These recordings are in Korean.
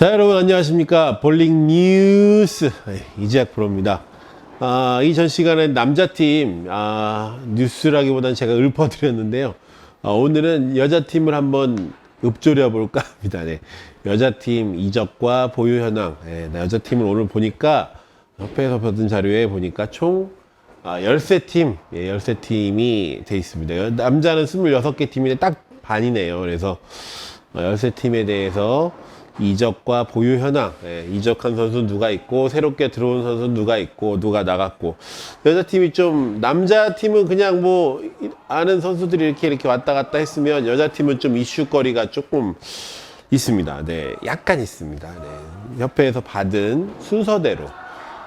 자 여러분 안녕하십니까? 볼링 뉴스. 네, 이재학 프로입니다. 아, 이전 시간에 남자팀 아, 뉴스라기보다는 제가 읊어드렸는데요. 아, 오늘은 여자팀을 한번 읊조려 볼까 합니다. 네. 여자팀 이적과 보유 현황. 네, 나 여자팀을 오늘 보니까 협회에서 받은 자료에 보니까 총 아, 13팀, 예, 13팀이 돼 있습니다. 여- 남자는 26개 팀인데 딱 반이네요. 그래서 어, 13팀에 대해서 이적과 보유 현황, 예, 이적한 선수 누가 있고, 새롭게 들어온 선수 누가 있고, 누가 나갔고. 여자 팀이 좀, 남자 팀은 그냥 뭐, 이- 아는 선수들이 이렇게 이렇게 왔다 갔다 했으면, 여자 팀은 좀 이슈거리가 조금 있습니다. 네, 약간 있습니다. 네. 협회에서 받은 순서대로.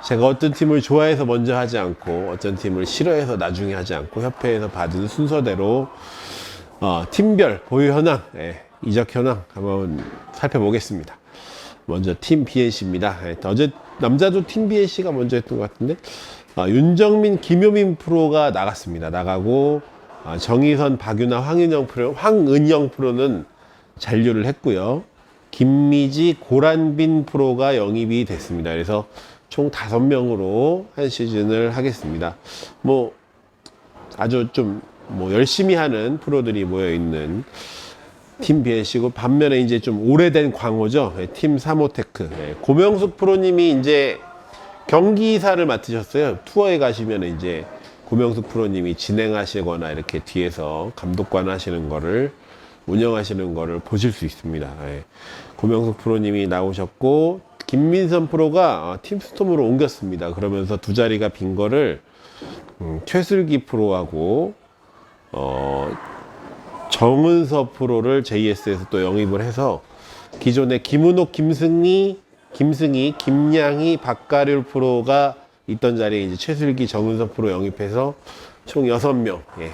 제가 어떤 팀을 좋아해서 먼저 하지 않고 어떤 팀을 싫어해서 나중에 하지 않고 협회에서 받은 순서대로 어, 팀별 보유 현황, 예, 이적 현황 한번 살펴보겠습니다. 먼저 팀 BNC입니다. 예, 어제 남자도 팀 BNC가 먼저 했던 것 같은데 아, 윤정민, 김효민 프로가 나갔습니다. 나가고 아, 정희선, 박유나, 황은영 프로, 황은영 프로는 잔류를 했고요. 김미지, 고란빈 프로가 영입이 됐습니다. 그래서 총 다섯 명으로 한 시즌을 하겠습니다. 뭐 아주 좀 뭐 열심히 하는 프로들이 모여 있는 팀 BNC고 반면에 이제 좀 오래된 광호죠. 예, 팀 사모테크. 예, 고명숙 프로님이 이제 경기사를 맡으셨어요. 투어에 가시면 이제 고명숙 프로님이 진행하시거나 이렇게 뒤에서 감독관 하시는 거를 운영하시는 거를 보실 수 있습니다. 예. 고명숙 프로님이 나오셨고 김민선 프로가 어, 팀스톰으로 옮겼습니다. 그러면서 두 자리가 빈 거를 음, 최슬기 프로하고 어, 정은서 프로를 JS에서 또 영입을 해서 기존에 김은옥, 김승희, 김승희, 김양희, 박가률 프로가 있던 자리에 이제 최슬기, 정은서 프로 영입해서 총 6명, 예.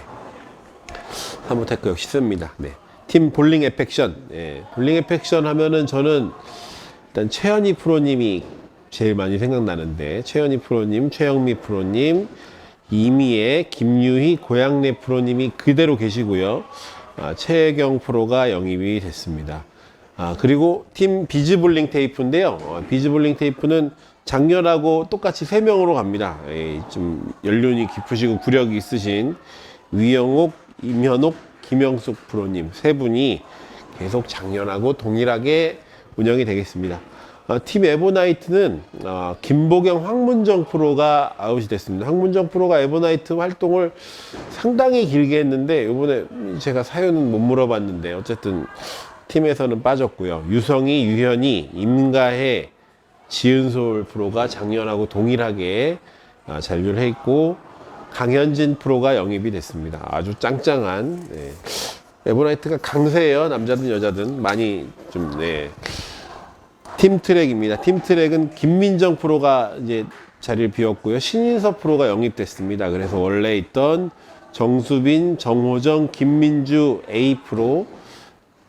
사모테크 역시 씁니다. 네. 팀 볼링 에펙션, 예. 볼링 에펙션 하면은 저는 일단 최현희 프로님이 제일 많이 생각나는데 최현희 프로님, 최영미 프로님, 이미애, 김유희, 고양래 프로님이 그대로 계시고요. 아, 최경 프로가 영입이 됐습니다. 아, 그리고 팀 비즈볼링 테이프인데요. 어, 비즈볼링 테이프는 작년하고 똑같이 세명으로 갑니다. 예, 좀 연륜이 깊으시고 구력이 있으신 위영옥, 임현옥, 김영숙 프로님 세 분이 계속 작년하고 동일하게 운영이 되겠습니다. 어, 팀 에보나이트는 어, 김보경, 황문정 프로가 아웃이 됐습니다. 황문정 프로가 에보나이트 활동을 상당히 길게 했는데 이번에 제가 사연은 못 물어봤는데 어쨌든 팀에서는 빠졌고요. 유성희, 유현이, 임가혜, 지은솔 프로가 작년하고 동일하게 아, 잔류를 해 있고 강현진 프로가 영입이 됐습니다. 아주 짱짱한 네. 에보나이트가 강세예요. 남자든 여자든 많이 좀 네. 팀 트랙입니다. 팀 트랙은 김민정 프로가 이제 자리를 비웠고요. 신인섭 프로가 영입됐습니다. 그래서 원래 있던 정수빈, 정호정, 김민주 A 프로,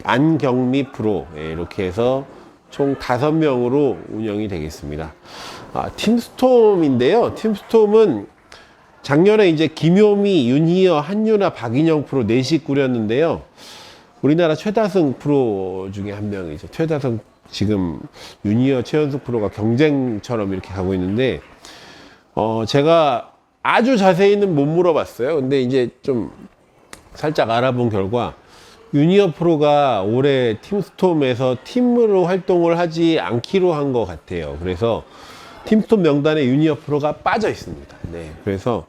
안경미 프로 예, 이렇게 해서 총 다섯 명으로 운영이 되겠습니다. 아, 팀스톰인데요. 팀스톰은 작년에 이제 김효미, 윤희어, 한유나, 박인영 프로 넷이 꾸렸는데요. 우리나라 최다승 프로 중에 한 명이죠. 최다승 지금 윤희어, 최현숙 프로가 경쟁처럼 이렇게 가고 있는데 어 제가 아주 자세히는 못 물어봤어요. 근데 이제 좀 살짝 알아본 결과 유니어 프로가 올해 팀스톰에서 팀으로 활동을 하지 않기로 한 것 같아요. 그래서 팀스톰 명단에 유니어 프로가 빠져 있습니다. 네. 그래서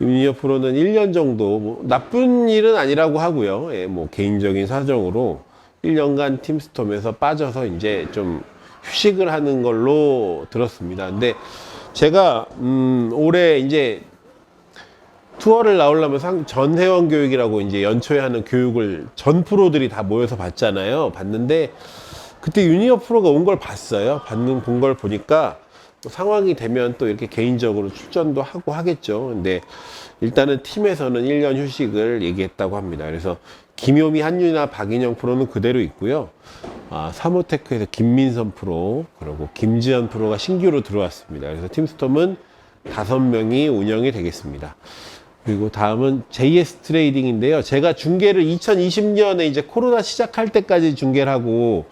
유니어 프로는 1년 정도 뭐 나쁜 일은 아니라고 하고요. 예, 뭐 개인적인 사정으로 1년간 팀스톰에서 빠져서 이제 좀 휴식을 하는 걸로 들었습니다. 근데 제가 음 올해 이제 투어를 나오려면 상, 전회원 교육이라고 이제 연초에 하는 교육을 전 프로들이 다 모여서 봤잖아요. 봤는데 그때 유니어 프로가 온 걸 봤어요. 받는 본 걸 보니까 또 상황이 되면 또 이렇게 개인적으로 출전도 하고 하겠죠. 근데 일단은 팀에서는 1년 휴식을 얘기했다고 합니다. 그래서 김효미, 한유나, 박인영 프로는 그대로 있고요. 아, 사모테크에서 김민선 프로, 그리고 김지현 프로가 신규로 들어왔습니다. 그래서 팀스톰은 다섯 명이 운영이 되겠습니다. 그리고 다음은 JS 트레이딩인데요. 제가 중계를 2020년에 이제 코로나 시작할 때까지 중계를 하고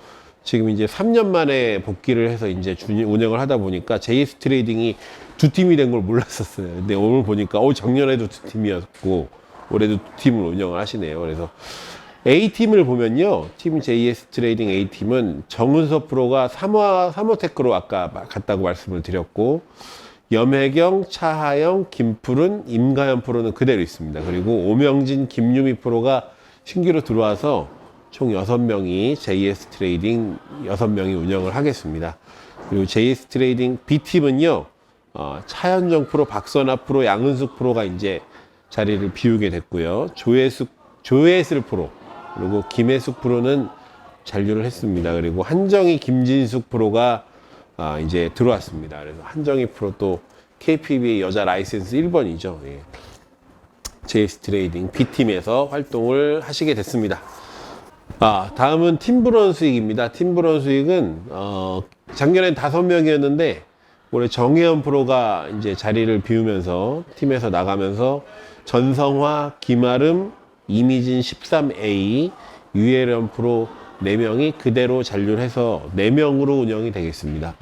지금 이제 3년 만에 복귀를 해서 이제 주- 운영을 하다 보니까 JS 트레이딩이 두 팀이 된 걸 몰랐었어요. 근데 오늘 보니까 어 작년에도 두 팀이었고 올해도 두 팀을 운영을 하시네요. 그래서 A팀을 보면요. 팀 JS 트레이딩 A팀은 정은섭 프로가 3화, 3호 테크로 아까 마- 갔다고 말씀을 드렸고, 염혜경, 차하영, 김푸른, 임가연 프로는 그대로 있습니다. 그리고 오명진, 김유미 프로가 신규로 들어와서 총 6명이 JS 트레이딩 6명이 운영을 하겠습니다. 그리고 JS 트레이딩 B팀은요, 어, 차현정 프로, 박선아 프로, 양은숙 프로가 이제 자리를 비우게 됐고요. 조혜숙, 조혜슬 프로, 그리고 김혜숙 프로는 잔류를 했습니다. 그리고 한정희, 김진숙 프로가 아, 이제 들어왔습니다. 그래서 한정희 프로 또 KPBA 여자 라이센스 1번이죠. 예. JS 트레이딩 B팀에서 활동을 하시게 됐습니다. 아, 다음은 팀브런 수익입니다. 팀브런 수익은, 어, 작년엔 다섯 명이었는데, 올해 정혜연 프로가 이제 자리를 비우면서 팀에서 나가면서 전성화, 김아름, 이미진 13A, 유혜련 프로 4명이 그대로 잔류를 해서 4명으로 운영이 되겠습니다.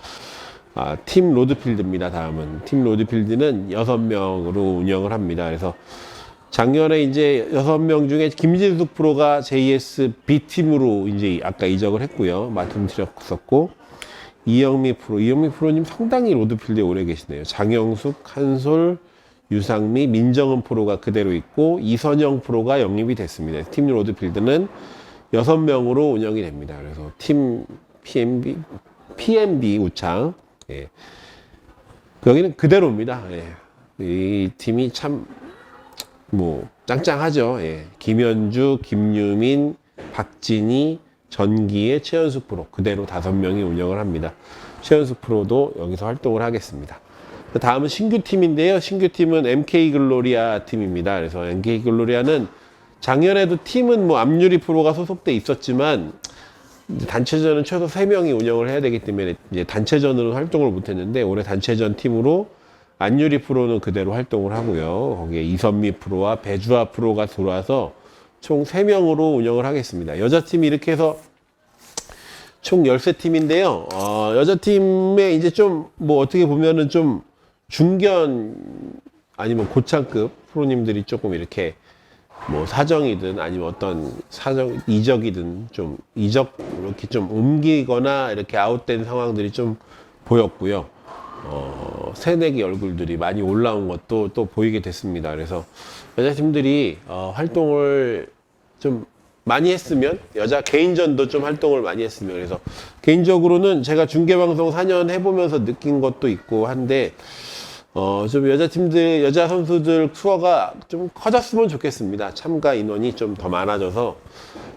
아, 팀 로드필드입니다. 다음은. 팀 로드필드는 6명으로 운영을 합니다. 그래서 작년에 이제 여섯 명 중에 김진숙 프로가 JS B팀으로 이제 아까 이적을 했고요. 말씀드렸었고, 이영미 프로, 이영미 프로님 상당히 로드필드에 오래 계시네요. 장영숙, 한솔, 유상미, 민정은 프로가 그대로 있고, 이선영 프로가 영입이 됐습니다. 팀 로드필드는 여섯 명으로 운영이 됩니다. 그래서 팀 PMB, PMB 우창, 예. 여기는 그대로입니다. 예. 이 팀이 참 뭐 짱짱하죠. 예. 김현주, 김유민, 박진희, 전기의 최현숙 프로 그대로 다섯 명이 운영을 합니다. 최현숙 프로도 여기서 활동을 하겠습니다. 다음은 신규 팀인데요. 신규 팀은 MK 글로리아 팀입니다. 그래서 MK 글로리아는 작년에도 팀은 뭐 암유리 프로가 소속돼 있었지만 단체전은 최소 3명이 운영을 해야 되기 때문에 이제 단체전으로 활동을 못 했는데 올해 단체전 팀으로 안유리 프로는 그대로 활동을 하고요. 거기에 이선미 프로와 배주아 프로가 들어와서 총 3명으로 운영을 하겠습니다. 여자팀이 이렇게 해서 총 13팀인데요. 어, 여자팀에 이제 좀 뭐 어떻게 보면은 좀 중견 아니면 고창급 프로님들이 조금 이렇게 뭐 사정이든 아니면 어떤 사정 이적이든 좀 이적 이렇게 좀 옮기거나 이렇게 아웃된 상황들이 좀 보였고요. 어, 새내기 얼굴들이 많이 올라온 것도 또 보이게 됐습니다. 그래서 여자 팀들이 어, 활동을 좀 많이 했으면 여자 개인전도 좀 활동을 많이 했으면 그래서 개인적으로는 제가 중계 방송 4년 해보면서 느낀 것도 있고 한데 어, 좀 여자 팀들, 여자 선수들 투어가 좀 커졌으면 좋겠습니다. 참가 인원이 좀 더 많아져서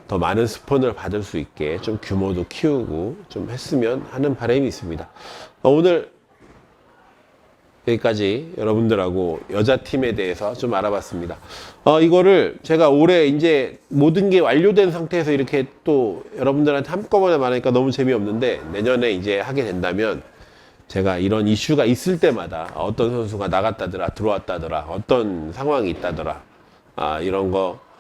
더 많은 스폰을 받을 수 있게 좀 규모도 키우고 좀 했으면 하는 바람이 있습니다. 어, 오늘 여기까지 여러분들하고 여자 팀에 대해서 좀 알아봤습니다. 어, 이거를 제가 올해 이제 모든 게 완료된 상태에서 이렇게 또 여러분들한테 한꺼번에 말하니까 너무 재미없는데 내년에 이제 하게 된다면 제가 이런 이슈가 있을 때마다 어떤 선수가 나갔다더라, 들어왔다더라, 어떤 상황이 있다더라, 아, 이런 거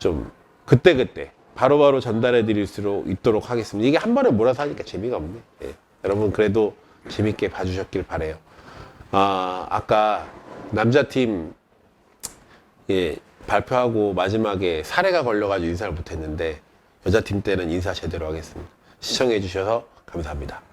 좀 그때그때 바로바로 전달해 드릴 수 있도록 하겠습니다. 이게 한 번에 몰아서 하니까 재미가 없네. 예. 여러분 그래도 재밌게 봐주셨길 바래요. 아, 아까 남자팀 예, 발표하고 마지막에 사례가 걸려가지고 인사를 못했는데 여자팀 때는 인사 제대로 하겠습니다. 시청해 주셔서 감사합니다.